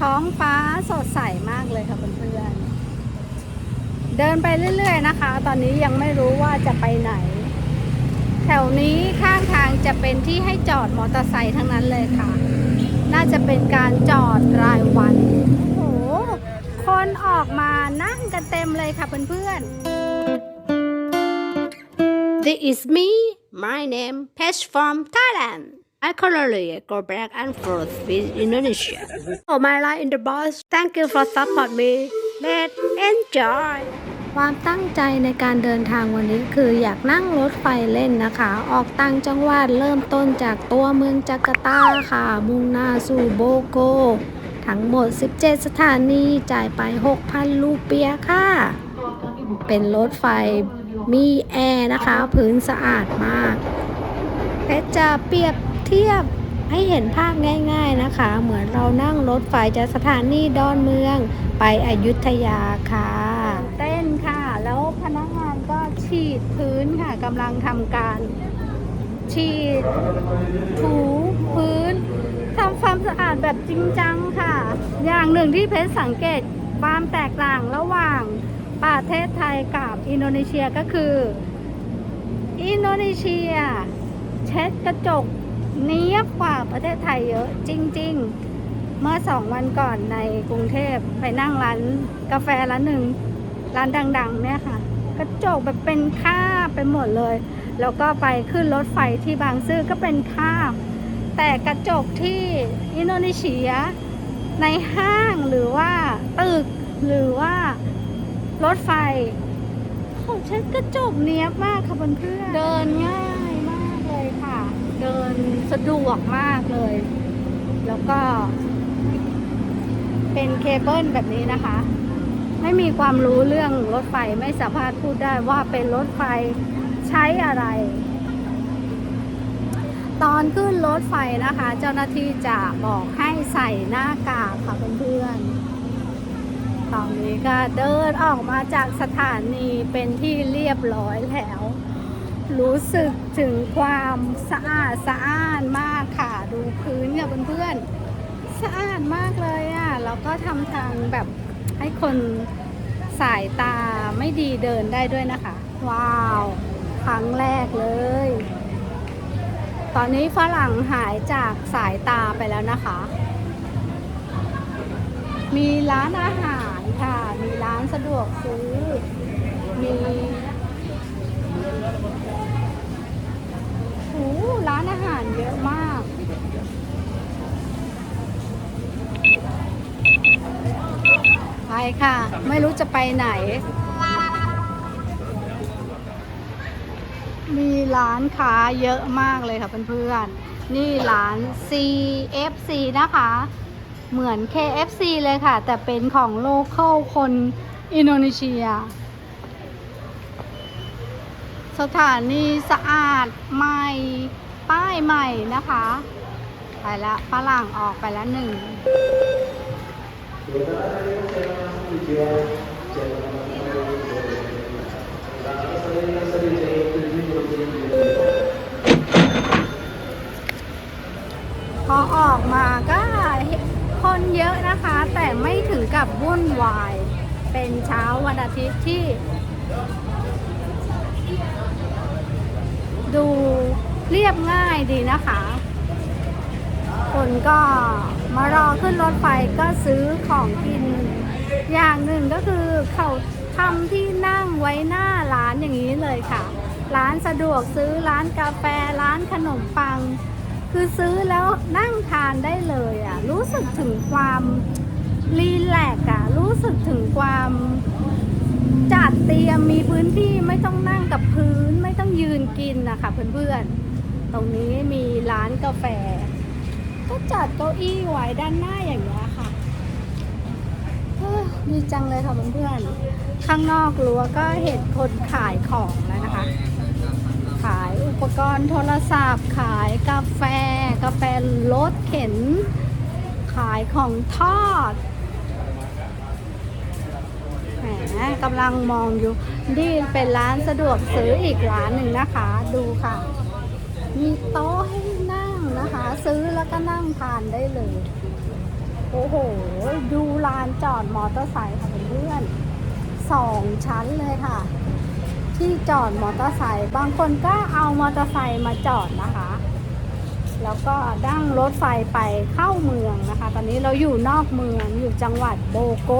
ท้องฟ้าสดใสมากเลยค่ะเพื่อนๆ เดินไปเรื่อยๆนะคะ ตอนนี้ยังไม่รู้ว่าจะไปไหน แถวนี้ข้างทางจะเป็นที่ให้จอดมอเตอร์ไซค์ทั้งนั้นเลยค่ะ น่าจะเป็นการจอดรายวัน โอ้โห คนออกมานั่งกันเต็มเลยค่ะเพื่อนๆ This is me my name Pesh from Thailand I currently go back and forth with Indonesia Oh my life in the bus Thank you for support me Let's enjoy ความตั้งใจในการเดินทางวันนี้คืออยากนั่งรถไฟเล่นนะคะ ออกต่างจังหวัดเริ่มต้นจากตัวเมืองจาการ์ตาค่ะ มุ่งหน้าสู่โบโก ทั้งหมด 17 สถานีจ่ายไป 6,000 ลูเปียค่ะ เป็นรถไฟมีแอร์นะคะ พื้นสะอาดมากเพชรจะเปียบ ทียบให้เห็นภาพง่าย ๆนะคะ เหมือนเรานั่งรถไฟจากสถานีดอนเมืองไปอยุธยาค่ะ เต้นค่ะ แล้วพนักงานก็ฉีดพื้นค่ะกำลังทำการ ฉีดถูพื้นทำความสะอาดแบบจริงจังค่ะ อย่างหนึ่งที่เพชรสังเกตความแตกต่างระหว่างประเทศไทยกับอินโดนีเซียก็คือ อินโดนีเซีย เช็ดกระจก เนียบกว่าประเทศไทยเยอะจริง ๆ เมื่อสองวันก่อนในกรุงเทพไปนั่งร้านกาแฟร้านหนึ่งร้านดัง ๆ เนี่ยค่ะ กระจกแบบเป็นคราไปหมดเลย แล้วก็ไปขึ้นรถไฟที่บางซื่อก็เป็นคราแต่กระจกที่อินโดนีเซีย ในห้างหรือว่าตึกหรือว่ารถไฟเขาใช้กระจกเนี้ยบมากค่ะเพื่อนเดินง่าย เดินสะดวกมากเลย แล้วก็ เป็นเคเบิลแบบนี้นะคะ ไม่มีความรู้เรื่องรถไฟไม่สามารถพูดได้ว่าเป็นรถไฟใช้อะไร ตอนขึ้นรถไฟนะคะ เจ้าหน้าที่จะบอกให้ใส่หน้ากากค่ะเพื่อนๆตอนนี้ก็เดินออกมาจากสถานีเป็นที่เรียบร้อยแล้ว รู้สึกถึงความสะอาดสะอ้านมากค่ะ ดูพื้นค่ะเพื่อนๆ สะอาดมากเลยอะ่ะ แล้วก็ทำทางแบบให้คนสายตาไม่ดีเดินได้ด้วยนะคะ ว้าว ครั้งแรกเลย ตอนนี้ฝรั่งหายจากสายตาไปแล้วนะคะ มีร้านอาหารค่ะ มีร้านสะดวกซื้อ มี โอ้ร้านอาหารเยอะมาก ไปค่ะ ไม่รู้จะไปไหน มีร้านค้าเยอะมากเลยค่ะเพื่อนๆ นี่ร้าน CFC นะคะ เหมือน KFC เลยค่ะ แต่เป็นของโลเคอลคนอินโดนีเซีย สถานีสะอาดใหม่ ป้ายใหม่นะคะ ไปแล้วฝรั่งออกไปแล้วหนึ่งพอออกมาก็คนเยอะนะคะ แต่ไม่ถึงกับวุ่นวาย เป็นเช้าวันอาทิตย์ที่ ดูเรียบง่ายดีนะคะ คนก็มารอขึ้นรถไฟก็ซื้อของกิน อย่างหนึ่งก็คือเขาทำที่นั่งไว้หน้าร้านอย่างนี้เลยค่ะ ร้านสะดวกซื้อร้านกาแฟร้านขนมปัง คือซื้อแล้วนั่งทานได้เลยอะ รู้สึกถึงความรีแลกซ์อะ รู้สึกถึงความ จัดเตรียมมีพื้นที่ไม่ต้องนั่งกับพื้นไม่ต้องยืนกินนะคะเพื่อนๆ ตรงนี้มีร้านกาแฟ ก็จัดเก้าอี้ไว้ด้านหน้าอย่างนี้ค่ะเฮ้ยดีจังเลยค่ะเพื่อนๆ ข้างนอกรั้วก็เห็นคนขายของแล้วนะคะ ขายอุปกรณ์โทรศัพท์ ขายกาแฟ กาแฟรถเข็น ขายของทอด แหม กำลังมองอยู่นี่เป็นร้านสะดวกซื้ออีกร้านหนึ่งนะคะ ดูค่ะ มีโต๊ะให้นั่งนะคะ ซื้อแล้วก็นั่งทานได้เลย โอ้โห ดูลานจอดมอเตอร์ไซค์ค่ะเพื่อนสองชั้นเลยค่ะ ที่จอดมอเตอร์ไซค์บางคนก็เอามอเตอร์ไซค์มาจอดนะคะ แล้วก็ดั้งรถไฟไปเข้าเมืองนะคะ ตอนนี้เราอยู่นอกเมืองอยู่จังหวัดโบโก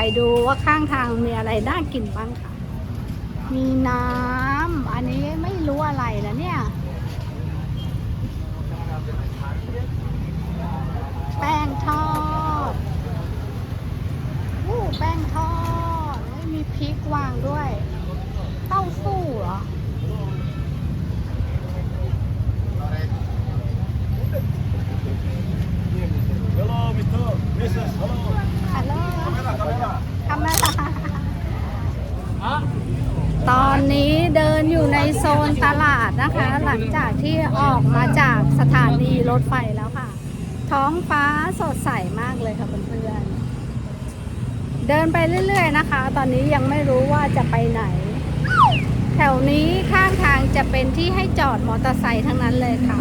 ไปดูว่าข้างทางมีอะไรน่ากินบ้างค่ะ มีน้ำ อันนี้ไม่รู้อะไรแล้วเนี่ย แป้งทอดอู้แป้งทอดเฮ้ยมีพริกวางด้วย เต้าสู้เหรอ Hello, Mr. Mrs. Hello. ฮัลโหล Camera, camera. ทำอะไรตอนนี้เดินอยู่ในโซนตลาดนะคะ หลังจากที่ออกมาจาก นี่รถไฟแล้วค่ะ ท้องฟ้าสดใสมากเลยค่ะเพื่อนๆเดินไปเรื่อย ๆ นะคะ ตอนนี้ยังไม่รู้ว่าจะไปไหน แถวนี้ข้างทางจะเป็นที่ให้จอดมอเตอร์ไซค์ทั้งนั้นเลยค่ะ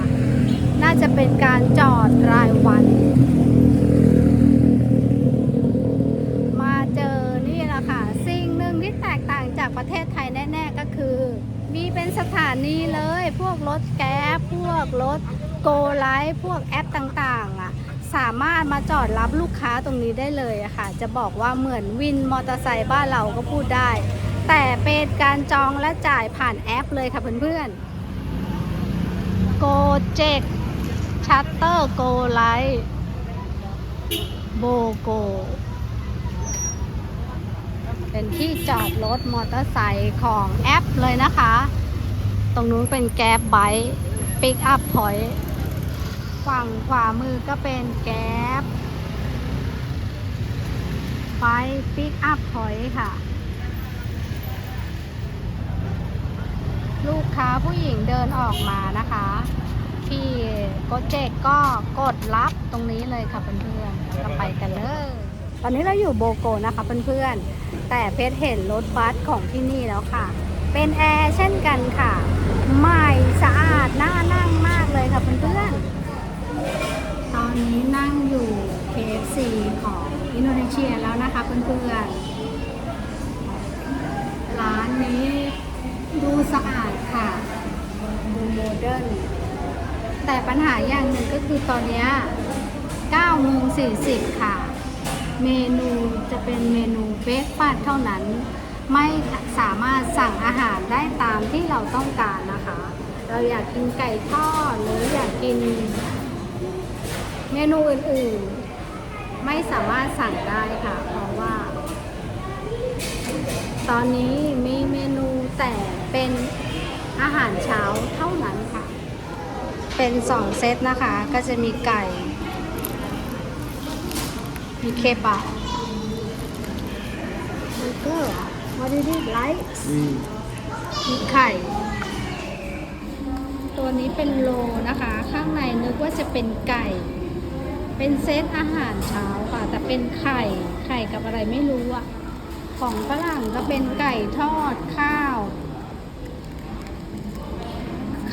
น่าจะเป็นการจอดรายวันมาเจอนี่แหละค่ะสิ่งหนึ่งที่แตกต่างจากประเทศไทยแน่ ๆ ก็คือ มีเป็นสถานีเลย พวกรถแก๊ปพวกรถ โกไลท์พวกแอปต่างๆอะสามารถมาจอดรับลูกค้าตรงนี้ได้เลยค่ะ จะบอกว่าเหมือนวินมอเตอร์ไซค์บ้านเราก็พูดได้ แต่เป็นการจองและจ่ายผ่านแอปเลยค่ะเพื่อนๆโกเจกชัตเตอร์โกไลท์โบโก เป็นที่จอดรถมอเตอร์ไซค์ของแอปเลยนะคะ ตรงนู้นเป็นแก๊บไบค์ปิกอัพพอยต์ ฝั่งขวามือก็เป็นแก๊บไบค์ปิกอัพพอยค่ะ ลูกค้าผู้หญิงเดินออกมานะคะที่โกเจกก็กดรับตรงนี้เลยค่ะเพื่อนๆเราไปกันเลยตอนนี้เราอยู่โบโกนะคะเพื่อนๆ แต่เพชรเห็นรถบัสของที่นี่แล้วค่ะ เป็นแอร์เช่นกันค่ะ ใหม่สะอาดน่านั่งมากเลยค่ะเพื่อนๆ นี้นั่งอยู่ KFC ของอินโดนีเซียแล้วนะคะเพื่อนๆ ร้านนี้ดูสะอาดค่ะ ดูโมเดิร์น แต่ปัญหาอย่างหนึ่งก็คือตอนนี้9โมง40 ค่ะ เมนูจะเป็นเมนูเบรกฟาสต์เท่านั้น ไม่สามารถสั่งอาหารได้ตามที่เราต้องการนะคะ เราอยากกินไก่ทอดหรืออยากกิน เมนูอื่นๆ ไม่สามารถสั่งได้ค่ะ เพราะว่า ตอนนี้มีเมนูแต่เป็นอาหารเช้าเท่านั้นค่ะ เป็นสองเซตนะคะ ก็จะมีไก่ มีเคบับเบอร์เกอร์ what is it like มีไข่ ตัวนี้เป็นโลนะคะ ข้างในนึกว่าจะเป็นไก่ เป็นเซตอาหารเช้าค่ะ แต่เป็นไข่ไข่กับอะไรไม่รู้อะของฝรั่งก็เป็นไก่ทอดข้าว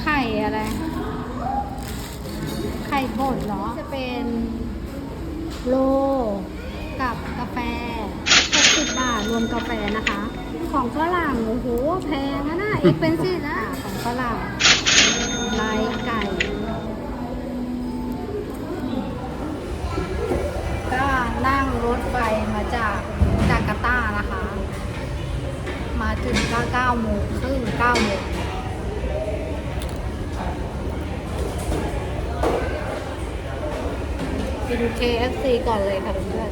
ไข่อะไร ไข่บดเหรอ จะเป็นโลกับกาแฟ60บาทรวมกาแฟนะคะ ของฝรั่งโอ้โหแพงนะนะเอ็กเป็นซี่นะของฝรั่ง 9โมงครึ่ง9โมงไปดู KFC ก่อนเลยค่ะเพื่อน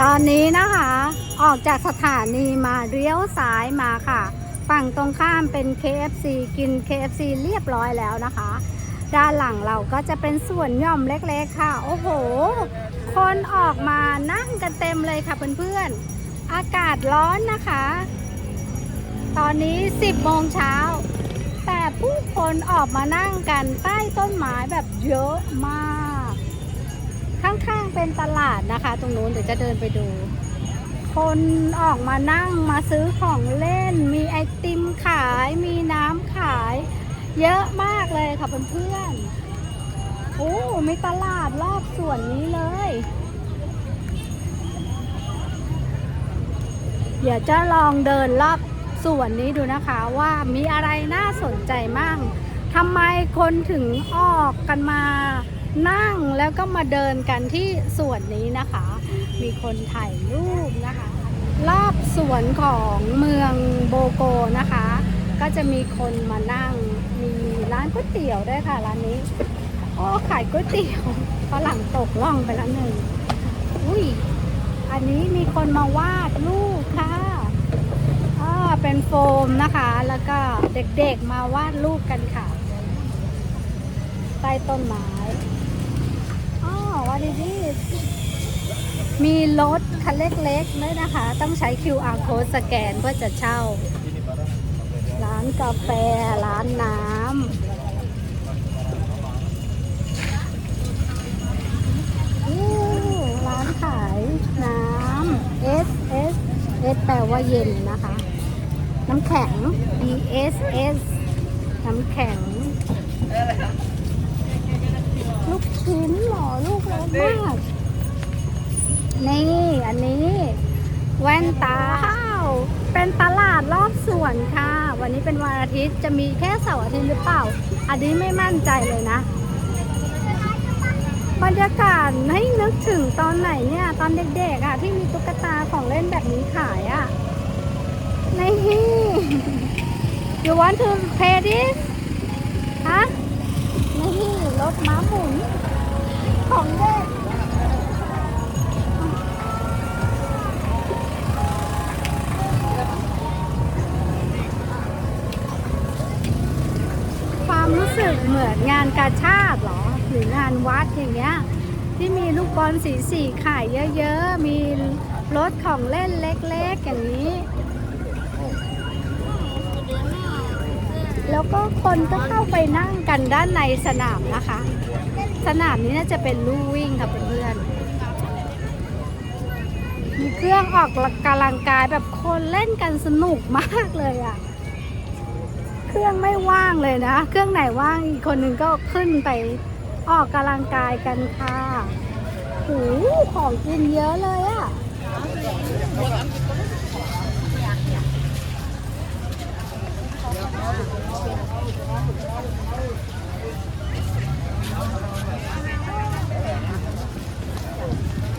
ตอนนี้นะคะ ออกจากสถานีมาเลี้ยวซ้ายมาค่ะ ฝั่งตรงข้ามเป็น KFC กิน KFC เรียบร้อยแล้วนะคะ ด้านหลังเราก็จะเป็นส่วนย่อมเล็กๆค่ะ โอ้โห คนออกมานั่งกันเต็มเลยค่ะเพื่อนๆ อากาศร้อนนะคะ ตอนนี้ 10โมงเช้า แต่ผู้คนออกมานั่งกันใต้ต้นไม้แบบเยอะมาก ข้างๆเป็นตลาดนะคะ ตรงนู้นเดี๋ยวจะเดินไปดู คนออกมานั่งมาซื้อของเล่น มีไอติมขาย มีน้ำขาย เยอะมากเลยค่ะเพื่อนๆโอ้มีตลาดรอบสวนนี้เลยเดี๋ยวจะลองเดินรอบ สวนนี้ดูนะคะว่ามีอะไรน่าสนใจมั่งทำไมคนถึงออกกันมานั่งแล้วก็มาเดินกันที่สวนนี้นะคะ มีคนถ่ายรูปนะคะ รอบสวนของเมืองโบโกนะคะ ก็จะมีคนมานั่ง มีร้านก๋วยเตี๋ยวด้วยค่ะร้านนี้โอ้ขายก๋วยเตี๋ยวฝรั่งตกล่องไปแล้วหนึ่งอุ้ยอันนี้มีคนมาวาดรูปค่ะ เป็นโฟมนะคะ แล้วก็เด็กๆมาวาดรูปกันค่ะ ใต้ต้นไม้อ๋อวันนี้มีรถคันเล็กๆด้วยนะคะ ต้องใช้ QR code สแกนเพื่อจะเช่า ร้านกาแฟ ร้านน้ำร้านขายน้ำ S S S แปลว่าเย็นนะคะ น้ำแข็ง E S S น้ำแข็ง ลูกชิ้นเหรอลูกเล็กมาก นี่อันนี้ แว่นตาเป็นตลาดรอบสวนค่ะ วันนี้เป็นวันอาทิตย์จะมีแค่เสาร์อาทิตย์หรือเปล่า อันนี้ไม่มั่นใจเลยนะ บรรยากาศให้นึกถึงตอนไหนเนี่ย ตอนเด็กๆอะที่มีตุ๊กตาของเล่นแบบนี้ขายอะ นี่ you want to pay this ฮะนี่รถม้าหมุน ของเด็กความรู้สึกเหมือนงานกาชาติหรอ หรืองานวัดอย่างเงี้ยที่มีลูกบอลสีสีขายเยอะๆ มีรถของเล่นเล็กๆอย่างนี้ แล้วก็คนก็เข้าไปนั่งกันด้านในสนามนะคะ สนามนี้น่าจะเป็นลู่วิ่งค่ะเพื่อนๆมีเครื่องออกกำลังกายแบบคนเล่นกันสนุกมากเลยอะ่ะ เครื่องไม่ว่างเลยนะ เครื่องไหนว่างอีกคนหนึ่งก็ขึ้นไปออกกำลังกายกันค่ะโอ้โหของกินเยอะเลยอะ่ะ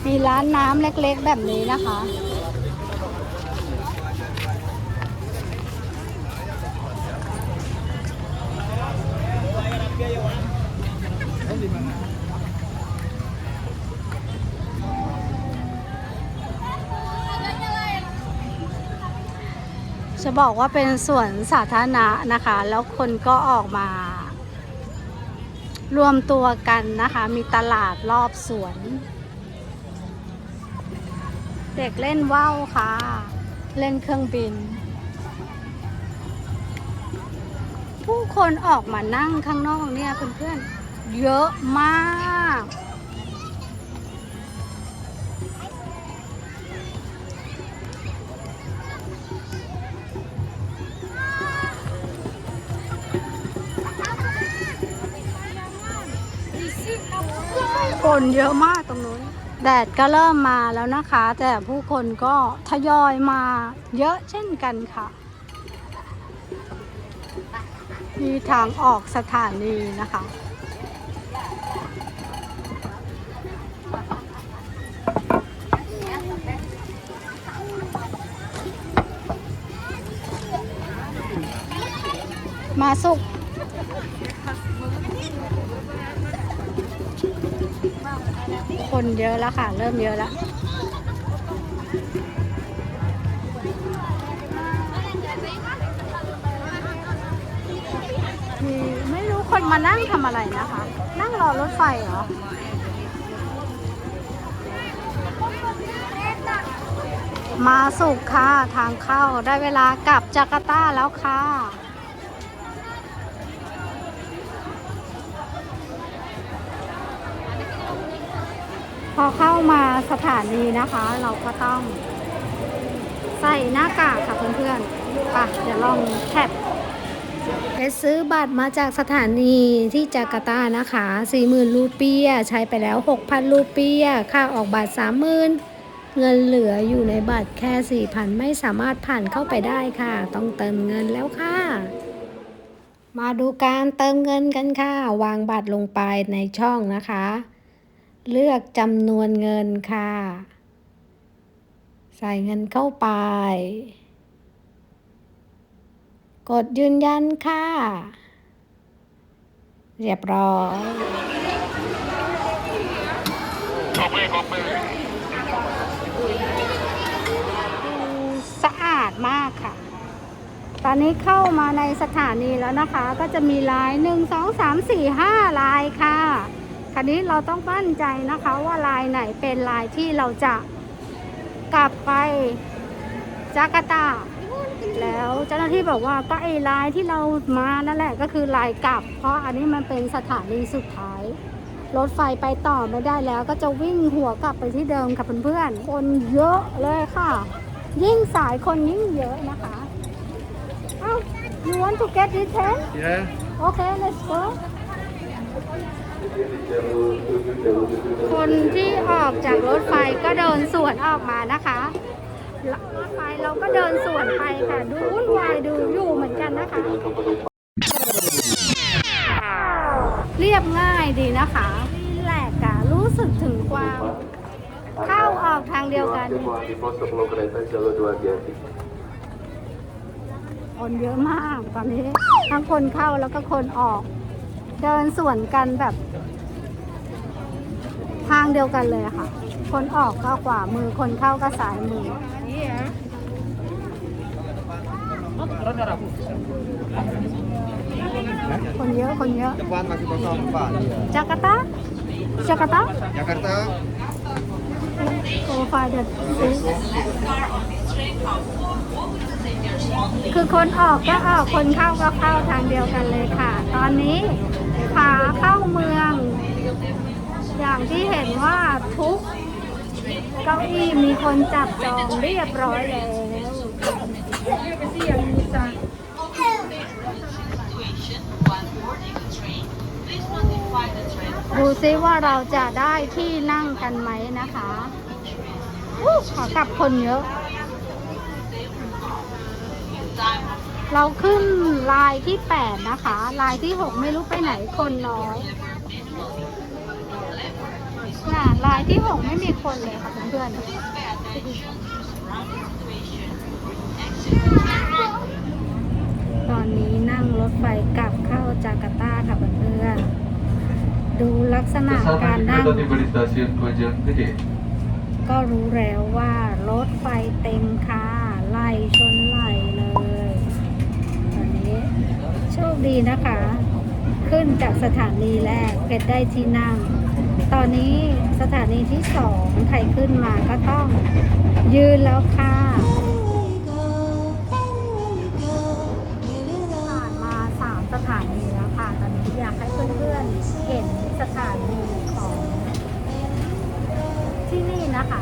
มีร้านน้ำเล็กๆแบบนี้นะคะ จะบอกว่าเป็นสวนสาธารณะนะคะ แล้วคนก็ออกมา รวมตัวกันนะคะ มีตลาดรอบสวน เด็กเล่นว่าวค่ะ เล่นเครื่องบิน ผู้คนออกมานั่งข้างนอกเนี่ยเพื่อนๆเยอะมาก คนเยอะมากตรงนู้น แดดก็เริ่มมาแล้วนะคะ แต่ผู้คนก็ทยอยมาเยอะเช่นกันค่ะ มีทางออกสถานีนะคะมาสุก คนเยอะแล้วค่ะ เริ่มเยอะแล้วไม่รู้คนมานั่งทำอะไรนะคะ นั่งรอรถไฟเหรอมาสุกค่ะ ทางเข้าได้เวลากลับจาการ์ตาแล้วค่ะ พอเข้ามาสถานีนะคะ เราก็ต้อง ใส่หน้ากากค่ะเพื่อนๆไปเดี๋ยวลองแท็บไปซื้อบัตรมาจากสถานีที่จาการ์ตานะคะ 40,000รูเปีย ใช้ไปแล้ว 6,000 รูเปีย ค่าออกบัตร 30,000 เงินเหลืออยู่ในบัตรแค่ 4,000 ไม่สามารถผ่านเข้าไปได้ค่ะ ต้องเติมเงินแล้วค่ะ มาดูการเติมเงินกันค่ะ วางบัตรลงไปในช่องนะคะ เลือกจำนวนเงินค่ะ ใส่เงินเข้าไป กดยืนยันค่ะ เรียบร้อยสะอาดมากค่ะ ตอนนี้เข้ามาในสถานีแล้วนะคะ ก็จะมีลาย1 2 3 4 5ลายค่ะ คราวนี้เราต้องมั่นใจนะคะว่าลายไหนเป็นลายที่เราจะกลับไปจาการ์ตา แล้วเจ้าหน้าที่บอกว่าก็ไอ้ลายที่เรามานั่นแหละก็คือลายกลับ เพราะอันนี้มันเป็นสถานีสุดท้าย รถไฟไปต่อไม่ได้แล้ว ก็จะวิ่งหัวกลับไปที่เดิมค่ะเพื่อนๆคนเยอะเลยค่ะ ยิ่งสายคนยิ่งเยอะนะคะเอ้า you want to get this train Yeah. okay let's go คนที่ออกจากรถไฟก็เดินสวนออกมานะคะรถไฟเราก็เดินสวนไปค่ะ ดูวุ่นวายดูอยู่เหมือนกันนะคะ เรียบง่ายดีนะคะรีแลกอะรู้สึกถึงความเข้าออกทางเดียวกัน คนเยอะมากตอนนี้ ทั้งคนเข้าแล้วก็คนออก เดินสวนกันแบบ ทางเดียวกันเลยอะค่ะ คนออกก็ขวามือคนเข้าก็ซ้ายมือ คนเยอะคนเยอะ Depan masih kosong Pak. จาการ์ตาจาการ์ตา Jakarta โปรไฟล์เด็ดคือคนออกก็ออกคนเข้าก็เข้าทางเดียวกันเลยค่ะ ตอนนี้ ขาเข้าเมือง อย่างที่เห็นว่าทุกเก้าอี้มีคนจับจองเรียบร้อยแล้วดูซิว่าเราจะได้ที่นั่งกันไหมนะคะขากลับคนเยอะ เราขึ้นลายที่8นะคะ ลายที่6ไม่รู้ไปไหนคนน้อยน่ะลายที่6ไม่มีคนเลยค่ะเพื่อนๆตอนนี้นั่งรถไฟกลับเข้าจาการ์ตาค่ะเพื่อนๆดูลักษณะการนั่งก็รู้แล้วว่ารถไฟเต็มค่ะไล่ชนไล่เลยตอนนี้ โชคดีนะคะ ขึ้นจากสถานีแรกเพชรได้ที่นั่ง ตอนนี้สถานีที่สองใครขึ้นมาก็ต้องยืนแล้วค่ะผ่านมาสามสถานีแล้วค่ะ ตอนนี้อยากให้เพื่อนๆเห็นสถานีของที่นี่นะคะ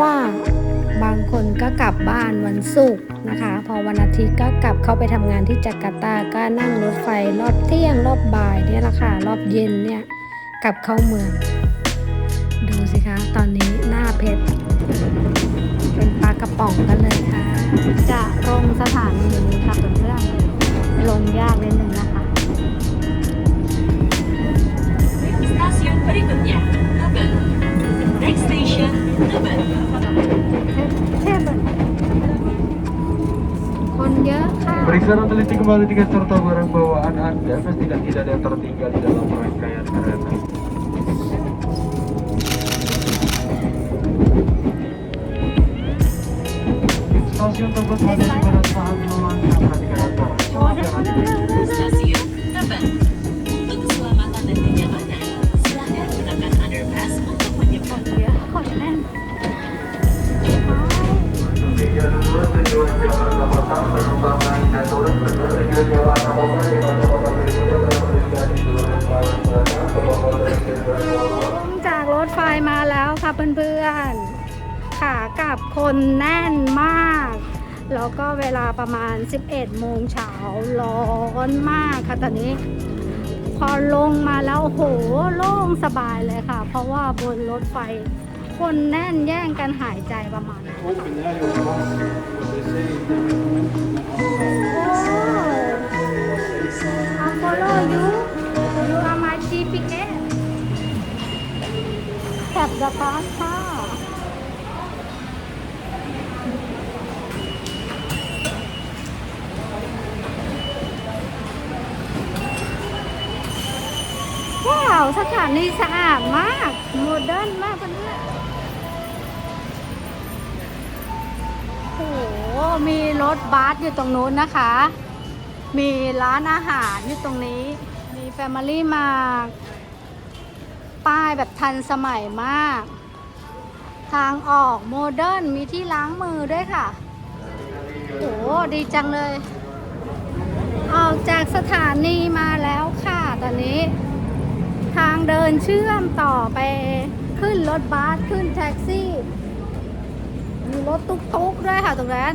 ว่าบางคนก็กลับบ้านวันศุกร์นะคะ พอวันอาทิตย์ก็กลับเข้าไปทำงานที่จาการ์ตาก็นั่งรถไฟรอบเที่ยงรอบบ่ายเนี่ยแหละค่ะรอบเย็นเนี่ยกลับเข้าเมือง ดูสิคะ ตอนนี้หน้าเพชรเป็นปลากระป๋องกันเลยค่ะ จะลงสถานีนี้ค่ะเพื่อนๆลงยากนิดนึงนะคะ Stasiun berikutnya, Tebet. Next station, Tebet. เทพคนเย Periksa Station, teliti kembali tiga serta barang bawaan Anda. Pastikan tidak ada yang tertinggal di dalam rangkaian kereta. Stasiun tempat pada di barat จากรถไฟมาแล้วค่ะเพื่อนๆ ขากลับคนแน่นมาก แล้วก็เวลาประมาณ 11 โมงเช้าร้อนมากค่ะตอนนี้ พอลงมาแล้วโหโล่งสบายเลยค่ะ เพราะว่าบนรถไฟ คนแน่นแย่งกันหายใจประมาณนั้นโอ้ follow you you are my GPS แคบดาพาสค่ะว้าว สถานีสะอาดมาก โมเดิร์นมากเพื่อน หมีรถบัสอยู่ตรงนู้นนะคะ มีร้านอาหารอยู่ตรงนี้ มีแฟมิลี่มาป้ายแบบทันสมัยมาก ทางออกโมเดิร์นมีที่ล้างมือด้วยค่ะ โอ้ดีจังเลย ออกจากสถานีมาแล้วค่ะ ตอนนี้ ทางเดินเชื่อมต่อไปขึ้นรถบัสขึ้นแท็กซี่ มีรถตุ๊กๆด้วยค่ะตรงนั้น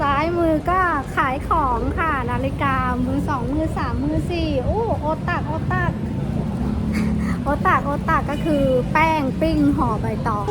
ซ้ายมือก็ขายของค่ะ นาฬิกา มือสองมือสามมือสี่โอ้โอตักโอตักโอตักโอตักก็คือแป้งปิ้งห่อใบตอง